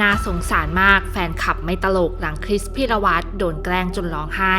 น่าสงสารมากแฟนคลับไม่ตลกหลังคริสพิรวัตรโดนแกล้งจนร้องไห้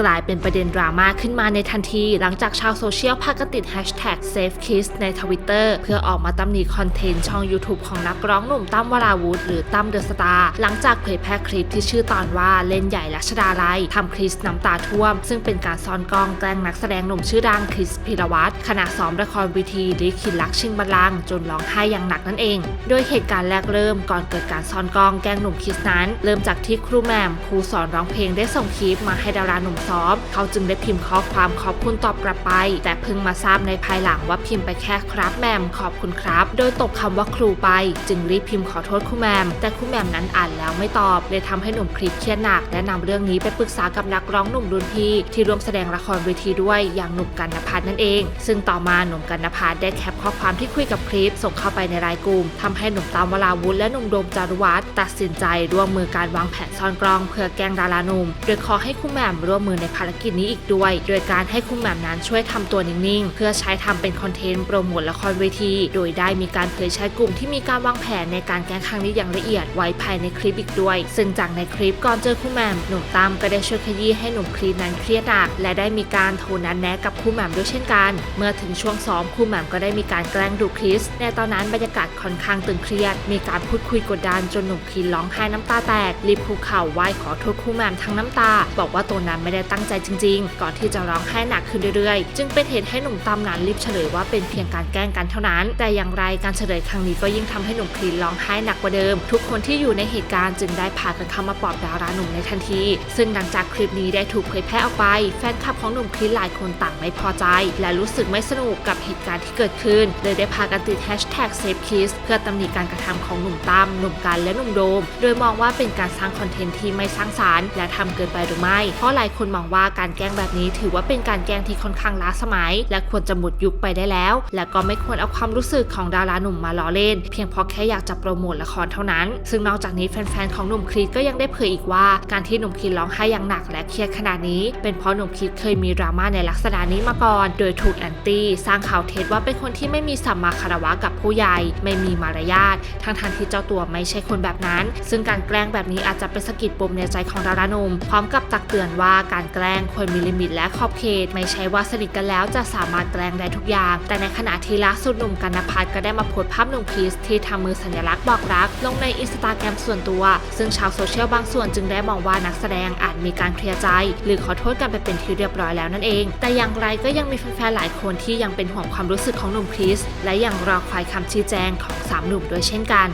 กลายเป็นประเด็นดราม่าขึ้นมาในทันที หลังจากชาวโซเชียลพากันติด hashtag #SafeKiss ในทวิตเตอร์เพื่อออกมาตำหนิคอนเทนต์ช่อง YouTube ของนักร้องหนุ่มตั้มวราวุธ หรือตั้มเดอะสตาร์หลังจากเผยแพร่คลิปที่ชื่อตอนว่าเล่นใหญ่และชดาลัยทำคริสน้ำตาท่วม ซึ่งเป็นการซ่อนกล้องแกล้งนักแสดงหนุ่มชื่อดังคริสพิรวัตรขณะซ้อมละครวิธีลิขิตลักชิงบัลลังก์จนร้องไห้อย่างหนักนั่นเอง โดยเหตุการณ์แรกเริ่มก่อนเกิดการซ่อนกล้องแกล้งหนุ่มคริสนั้น เริ่มจากที่ครูแหมมครูสอนร้องเพลงได้ส่งคลิปมาให้ดาราหนุ่มซ้อม เขาจึงได้พิมพ์ข้อความขอบคุณตอบกลับไป แต่เพิ่งมาทราบในภายหลังว่าพิมพ์ไปแค่ครับแมมขอบคุณครับ โดยตกคำว่าครูไป จึงรีบพิมพ์ขอโทษครูแมม แต่ครูแมมนั้นอ่านแล้วไม่ตอบ เลยทำให้หนุ่มคริสเครียดหนักและนำเรื่องนี้ไปปรึกษากับนักร้องหนุ่มรุ่นพี่ที่ร่วมแสดงละครเวทีด้วยอย่างหนุ่มกันนภัทรนั่นเอง ซึ่งต่อมาหนุ่มกันนภัทรได้แคปข้อความที่คุยกับคริสส่งเข้าไปในรายกลุ่มทำให้หนุ่มตามวราวุธและหนุ่มโดมจารุวัฒน์ตัดสินใจร่วมมือการวางแผนซ่อนกล้อง เพื่อแกล้งดาราหนุ่มโดยขอให้คุณแมมร่วมมือในภารกิจนี้อีกด้วย โดยการให้คุณแหม่มนั้นช่วยทำตัวนิ่งๆ เพื่อใช้ทำเป็นคอนเทนต์โปรโมทละครเวที โดยได้มีการเผยแชทกลุ่มที่มีการวางแผนในการแก้ครั้งนี้อย่างละเอียดไว้ภายในคลิปอีกด้วย ซึ่งจากในคลิปก่อนเจอคุณแหม่มหนุ่มตามก็ได้ช่วยขยี้ให้หนุ่มคลีนนั้นเครียดหนักและได้มีการโทรนัดแนะกับคู่แหม่มด้วยเช่นกัน เมื่อถึงช่วงซ้อมคู่แหม่มก็ได้มีการแกล้งดูคริส ในตอนนั้นบรรยากาศค่อนข้างตึงเครียด มีการพูดคุยกดดันจนหนุ่มคลีนร้องไห้น้ำตาแตกรีบคุกเข่าไหว้ขอโทษคู่แหม่มทั้งน้ำตา บอกว่าตัวนั้นไม่ได้ตั้งใจจริง ๆ ก่อนที่จะร้องไห้หนักขึ้นเรื่อยๆ จึงเป็นเหตุให้หนุ่มตามนั้นรีบเฉลยว่าเป็นเพียงการแกล้งกันเท่านั้น แต่อย่างไรการเฉลยครั้งนี้ก็ยิ่งทำให้หนุ่มคลีนร้องไห้หนักกว่าเดิม ทุกคนที่อยู่ในเหตุการณ์จึงได้พากันเข้ามาปลอบดาราหนุ่มในทันที ซึ่งหลังจากคลิปนี้ได้ถูกเผยแพร่ออกไป แฟนคลับของหนุ่มคลีนหลายคนต่างไม่พอใจ และรู้สึกไม่สนุกกับเหตุการณ์ที่เกิดขึ้นเลยได้พากันติด hashtag #SafeKiss เพื่อตำหนิการกระทำของหนุ่มตั้มหนุ่มกันและหนุ่มโดม โดยมองว่าเป็นการสร้างคอนเทนต์ที่ไม่สร้างสารรค์และทำเกินไปหรือไม่ เพราะหลายคนมองว่าการแกล้งแบบนี้ถือว่าเป็นการแกล้งที่ค่อนข้างล้าสมัย และควรจะหมดยุคไปได้แล้ว และก็ไม่ควรเอาความรู้สึกของดาราหนุ่มมาล้อเล่น เพียงเพราะแค่อยากจะโปรโมทละครเท่านั้น ซึ่งนอกจากนี้แฟนๆของหนุ่มครีดก็ยังได้เผยอีกว่าการที่หนุ่มครีดร้องไห้อย่างหนักและเครียดขนาดนี้ เป็นเพราะหนุ่มครีดเคยมีดราม่าในลักษณะนี้มาก่อน โดยถูกแอนตี้สร้างข่าวเท็จว่าเป็นคนที่ไม่มีสัมมาคารวะกับผู้ใหญ่ ไม่มีมารยาททั้งทันที่เจ้าตัวไม่ใช่คนแบบนั้น ซึ่งการแกล้งแบบนี้อาจจะเป็นสกิดปมในใจของดาราหนุ่มพร้อมกับตักเตือนว่าการแกล้งควรมีลิมิตและขอบเขต ไม่ใช่ว่าสนิทกันแล้วจะสามารถแกล้งได้ทุกอย่าง แต่ในขณะที่ล่าสุดหนุ่มกันนภัทรก็ได้มาโพสภาพหนุ่มคริสที่ทำมือสัญลักษณ์บอกรัก ลงในอินสตาแกรมส่วนตัว ซึ่งชาวโซเชียลบางส่วนจึงได้มองว่านักแสดงอาจมีการเคลียร์ใจ หรือขอโทษกันไปเป็นที่เรียบร้อยแล้วนั่นเอง แต่อย่างไรก็ยังมีแฟนๆหลายคนที่ยังเป็นห่วงความรู้สึกของหนุ่มคริสและยังรอคอยคำชี้แจงของสามหนุ่มด้วยเช่นกัน